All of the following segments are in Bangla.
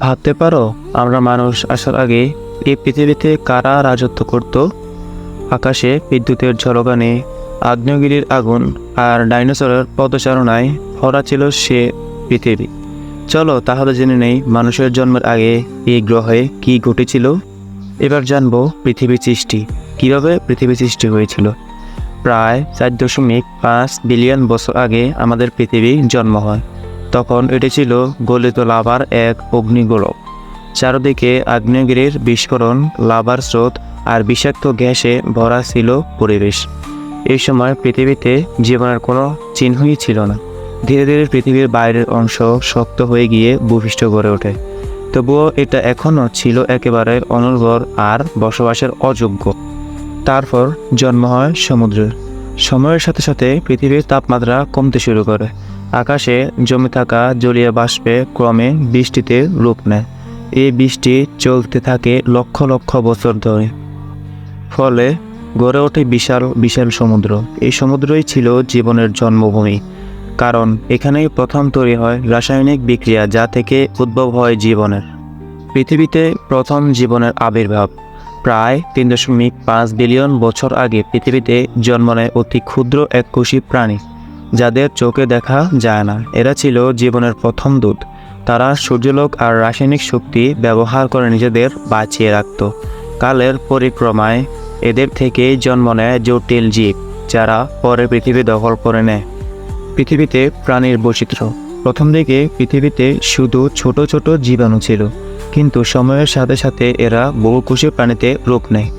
ভাবতে পারো, আমরা মানুষ আসার আগে এই পৃথিবীতে কারা রাজত্ব করত? আকাশে বিদ্যুতের ঝলকানে, আগ্নেয়গিরির আগুন আর ডাইনোসরের পদচারণায় ভরা ছিল সে পৃথিবী। চলো তাহলে জেনে নেই মানুষের জন্মের আগে এই গ্রহে কি ঘটেছিল? এবার জানব পৃথিবী সৃষ্টি, কীভাবে পৃথিবী সৃষ্টি হয়েছিল। প্রায় চার দশমিক পাঁচ বিলিয়ন বছর আগে আমাদের পৃথিবী জন্ম হয়। তখন এটি ছিল গলিত লাভার এক অগ্নিগোলক চারদিকে আগ্নেয়গিরির বিস্ফোরণ, লাভার স্রোত আর বিষাক্ত গ্যাসে ভরা ছিল পরিবেশ। এই সময় পৃথিবীতে জীবনের কোনো চিহ্নই ছিল না। ধীরে ধীরে পৃথিবীর বাইরের অংশ শক্ত হয়ে গিয়ে ভূপৃষ্ঠ গড়ে ওঠে। তবুও এটা এখনও ছিল একেবারে অনুর্বর আর বসবাসের অযোগ্য। তারপর জন্ম হয় সমুদ্রের। সময়ের সাথে সাথে পৃথিবীর তাপমাত্রা কমতে শুরু করে। আকাশে জমে থাকা জলীয় বাষ্পে ক্রমে বৃষ্টিতে রূপ নেয়। এই বৃষ্টি চলতে থাকে লক্ষ লক্ষ বছর ধরে। ফলে গড়ে ওঠে বিশাল বিশাল সমুদ্র। এই সমুদ্রই ছিল জীবনের জন্মভূমি। কারণ এখানেই প্রথম তৈরি হয় রাসায়নিক বিক্রিয়া যা থেকে উদ্ভব হয় জীবনের। পৃথিবীতে প্রথম জীবনের আবির্ভাব। প্রায় তিন দশমিক পাঁচ বিলিয়ন বছর আগে পৃথিবীতে জন্ম নেয় অতি ক্ষুদ্র এক কোষী প্রাণী। যাদের চোখে দেখা যায় না। এরা ছিল জীবনের প্রথম দূত। তারা সূর্যলোক আর রাসায়নিক শক্তি ব্যবহার করে নিজেদের বাঁচিয়ে রাখত। কালের পরিক্রমায় এদের থেকেই জন্ম নেয় জটিল জীব, যারা পরে পৃথিবী দখল করে নেয়। পৃথিবীতে প্রাণীর বৈচিত্র্য। প্রথম দিকে পৃথিবীতে শুধু ছোট ছোট জীবাণু ছিল, কিন্তু সময়ের সাথে সাথে এরা বহুকোষী প্রাণীতে রূপ নেয়।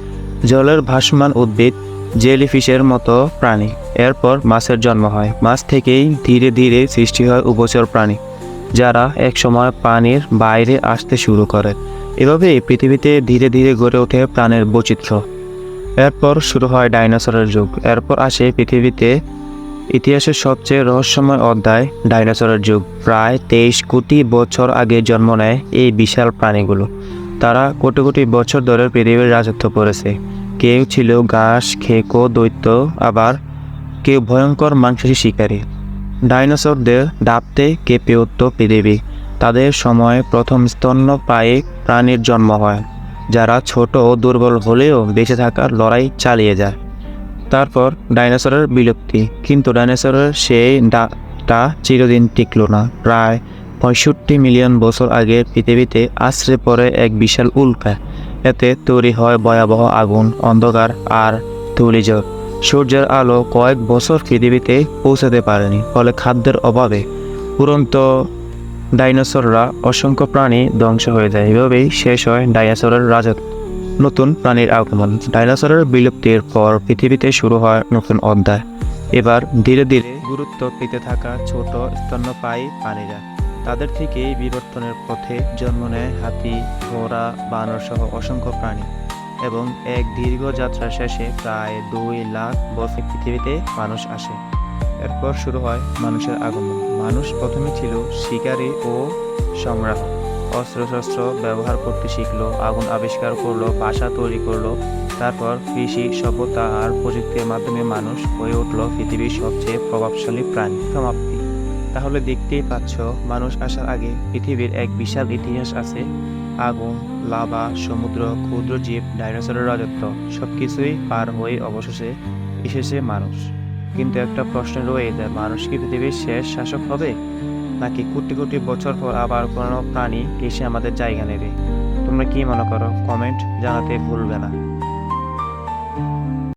জলের ভাসমান উদ্ভিদ, জেলিফিশের মতো প্রাণী। এরপর মাছের জন্ম হয়। মাছ থেকেই ধীরে ধীরে সৃষ্টি হয় উপচর প্রাণী, যারা একসময় পানির বাইরে আসতে শুরু করে। এভাবেই পৃথিবীতে ধীরে ধীরে গড়ে ওঠে প্রাণের বৈচিত্র্য। এরপর শুরু হয় ডাইনোসরের যুগ। এরপর আসে পৃথিবীতে ইতিহাসের সবচেয়ে রহস্যময় অধ্যায়, ডাইনোসরের যুগ। প্রায় তেইশ কোটি বছর আগে জন্ম নেয় এই বিশাল প্রাণীগুলো। তারা কোটি কোটি বছর ধরে পৃথিবীর রাজত্ব করেছে। কেউ ছিল ঘাস, খেকো, দৈত্য, আবার কেউ ভয়ঙ্কর মাংসাশী শিকারী। ডাইনোসরদের ডাবতে কেঁপে উঠত পৃথিবী। তাদের সময় প্রথম স্তন্যপায়ী প্রাণীর জন্ম হয়, যারা ছোট ও দুর্বল হলেও বেঁচে থাকার লড়াই চালিয়ে যায়। তারপর ডাইনোসরের বিলুপ্তি, কিন্তু ডাইনোসরের সেই ডাকটা চিরদিন টিকল না। প্রায় পঁয়ষট্টি মিলিয়ন বছর আগে পৃথিবীতে আশ্রে পড়ে এক বিশাল উল্কা। এতে তৈরি হয় ভয়াবহ আগুন, অন্ধকার আর ধূলিঝড়। সূর্যের আলো কয়েক বছর পৃথিবীতে পৌঁছাতে পারেনি, ফলে খাদ্যের অভাবে উড়ন্ত ডাইনোসররা অসংখ্য প্রাণী ধ্বংস হয়ে যায়। এভাবেই শেষ হয় ডাইনোসরের রাজত্ব। নতুন প্রাণীর আগমন। ডাইনোসরের বিলুপ্তির পর পৃথিবীতে শুরু হয় নতুন অধ্যায়। এবার ধীরে ধীরে গুরুত্ব পেতে থাকা ছোট স্তন্যপায়ী প্রাণীরা তাদের থেকেই বিবর্তনের পথে জন্ম নেয় হাতি, ঘোড়া, বানর সহ অসংখ্য প্রাণী। এবং এক দীর্ঘ যাত্রা শেষে প্রায় দুই লাখ বছর পৃথিবীতে মানুষ আসে। এরপর শুরু হয় মানুষের আগমন। মানুষ প্রথমে ছিল শিকারী ও সংগ্রাহক অস্ত্রশস্ত্র ব্যবহার করতে শিখলো, আগুন আবিষ্কার করল, বাসা তৈরি করল, তারপর কৃষি সভ্যতা আর প্রযুক্তির মাধ্যমে মানুষ হয়ে উঠল পৃথিবীর সবচেয়ে প্রভাবশালী প্রাণী। সমাপ্তি। তাহলে দেখতেই পাচ্ছ, মানুষ আসার আগে পৃথিবীর এক বিশাল ইতিহাস আছে। আগুন, লাভা, সমুদ্র, ক্ষুদ্র জীব, ডাইনোসরের রাজত্ব, সবকিছুই পার হয়ে অবশেষে এসেছে মানুষ। কিন্তু একটা প্রশ্ন রয়ে যায়, মানুষ কি পৃথিবীর শেষ শাসক হবে? নাকি কোটি কোটি বছর পর আবার কোনো প্রাণী এসে আমাদের জায়গা নেবে? তোমরা কি মনে করো? কমেন্ট জানাতে ভুলবে না।